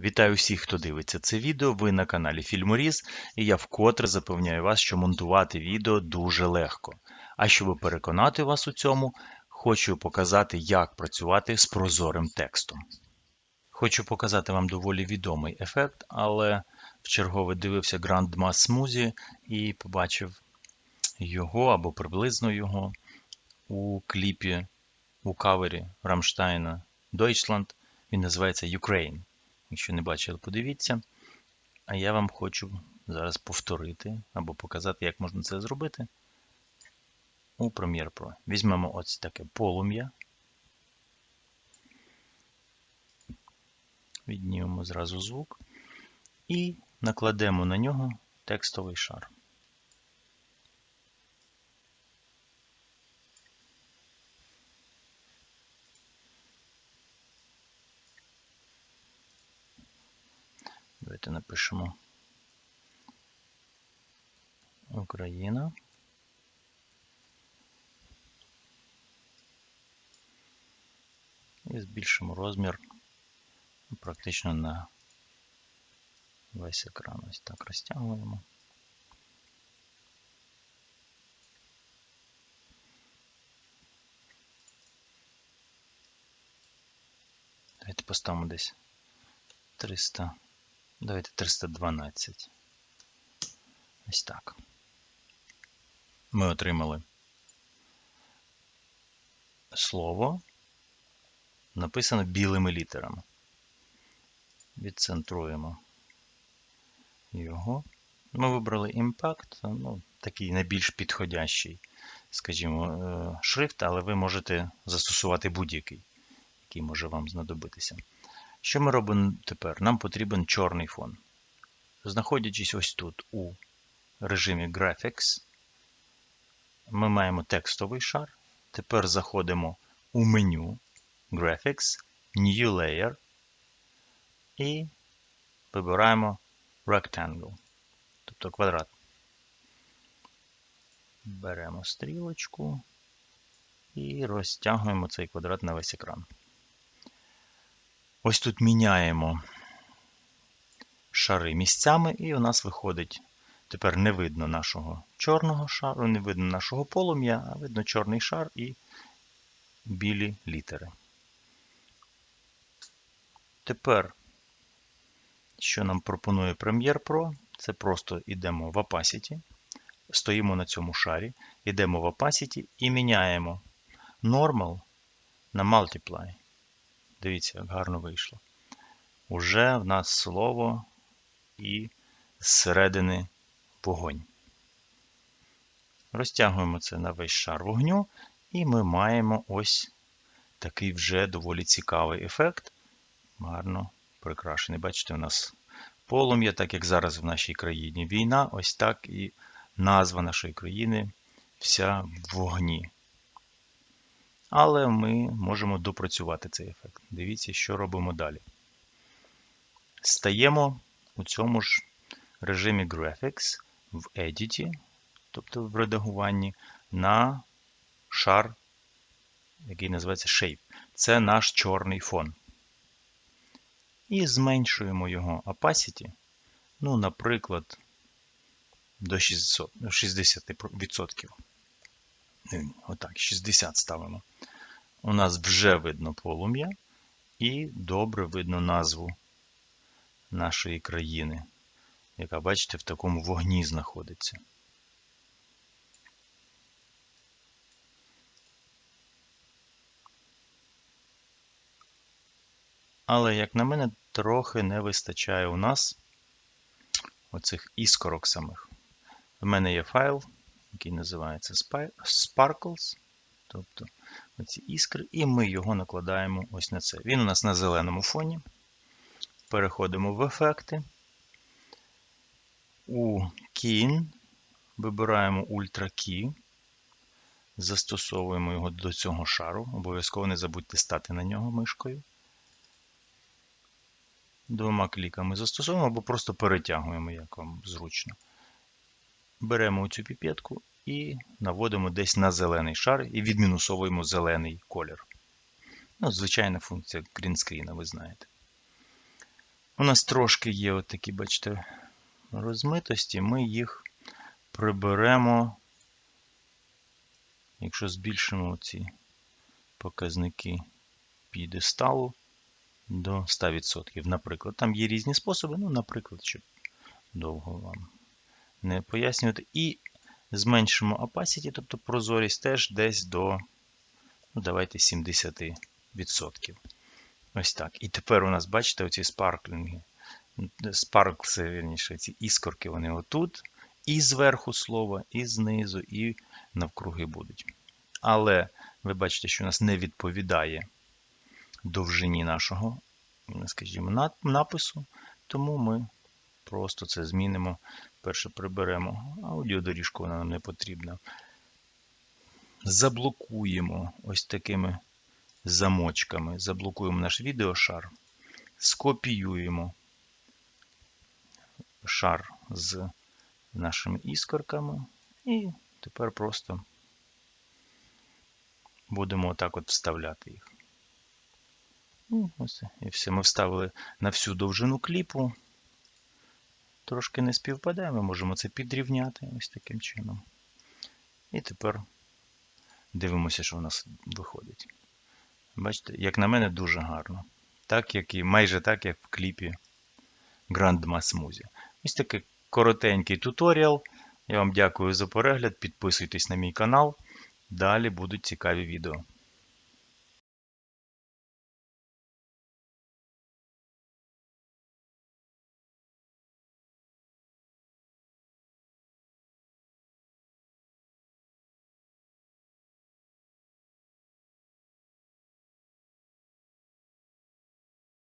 Вітаю всіх, хто дивиться це відео. Ви на каналі Фільморіз, і я вкотре запевняю вас, що монтувати відео дуже легко. А щоб переконати вас у цьому, хочу показати, як працювати з прозорим текстом. Хочу показати вам доволі відомий ефект, але вчергове дивився Grand Mass Smoothie і побачив його або приблизно його у кліпі у кавері Рамштайна Deutschland. Він називається Ukraine. Якщо не бачили, подивіться. А я вам хочу зараз повторити або показати, як можна це зробити у Premiere Pro. Візьмемо ось таке полум'я. Віднімемо зразу звук і накладемо на нього текстовий шар. Давайте напишемо Україна. І збільшимо розмір практично на весь екран. Ось так розтягуємо. Давайте поставимо десь 300. Давайте 312. Ось так. Ми отримали слово, написано білими літерами. Відцентруємо його. Ми вибрали Impact, ну, такий найбільш підходящий, скажімо, шрифт, але ви можете застосувати будь-який, який може вам знадобитися. Що ми робимо тепер? Нам потрібен чорний фон. Знаходячись ось тут у режимі Graphics, ми маємо текстовий шар. Тепер заходимо у меню Graphics, New Layer і вибираємо Rectangle, тобто квадрат. Беремо стрілочку і розтягуємо цей квадрат на весь екран. Ось тут міняємо шари місцями, і у нас виходить, тепер не видно нашого чорного шару, не видно нашого полум'я, а видно чорний шар і білі літери. Тепер, що нам пропонує Premiere Pro, це просто йдемо в Opacity, стоїмо на цьому шарі, йдемо в Opacity і міняємо Normal на Multiply. Дивіться, як гарно вийшло. Уже в нас слово і зсередини вогонь. Розтягуємо це на весь шар вогню, і ми маємо ось такий вже доволі цікавий ефект. Гарно прикрашений. Бачите, у нас полум'я, так як зараз в нашій країні війна, ось так і назва нашої країни вся в вогні. Але ми можемо допрацювати цей ефект. Дивіться, що робимо далі. Стаємо у цьому ж режимі Graphics в Edit, тобто в редагуванні, на шар, який називається Shape. Це наш чорний фон. І зменшуємо його opacity, ну, наприклад, до 60%. Отак, 60 ставимо. У нас вже видно полум'я і добре видно назву нашої країни, яка, бачите, в такому вогні знаходиться. Але, як на мене, трохи не вистачає у нас оцих іскорок самих. В мене є файл який називається Sparkles, тобто оці іскри, і ми його накладаємо ось на це. Він у нас на зеленому фоні. Переходимо в ефекти. У Keen вибираємо Ultra Key, застосовуємо його до цього шару. Обов'язково не забудьте стати на нього мишкою. Двома кліками застосовуємо або просто перетягуємо, як вам зручно. Беремо цю піпетку і наводимо десь на зелений шар і відмінусовуємо зелений колір. Ну, Звичайна функція грінскріна, ви знаєте. У нас трошки є от такі, бачите, розмитості. Ми їх приберемо, якщо збільшимо ці показники підесталу до 100%. Наприклад, там є різні способи, ну, наприклад, щоб довго вам не пояснювати. І зменшимо opacity, тобто прозорість теж десь до, ну, давайте 70%. Ось так. І тепер у нас, бачите, оці спарклінги, спаркси, вірніше, ці іскорки, вони отут, і зверху слова, і знизу, і навкруги будуть. Але ви бачите, що у нас не відповідає довжині нашого, скажімо, напису, тому ми просто це змінимо. Перше приберемо аудіодоріжку, вона нам не потрібна. Заблокуємо ось такими замочками. Заблокуємо наш відеошар, скопіюємо шар з нашими іскорками, і тепер просто будемо отак от вставляти їх. Ну, ось і все. Ми вставили на всю довжину кліпу. Трошки не співпадає, ми можемо це підрівняти ось таким чином. І тепер дивимося, що в нас виходить. Бачите, як на мене, дуже гарно. Так, як і майже так, як в кліпі Grandma Smoothie. Ось такий коротенький туторіал. Я вам дякую за перегляд. Підписуйтесь на мій канал. Далі будуть цікаві відео.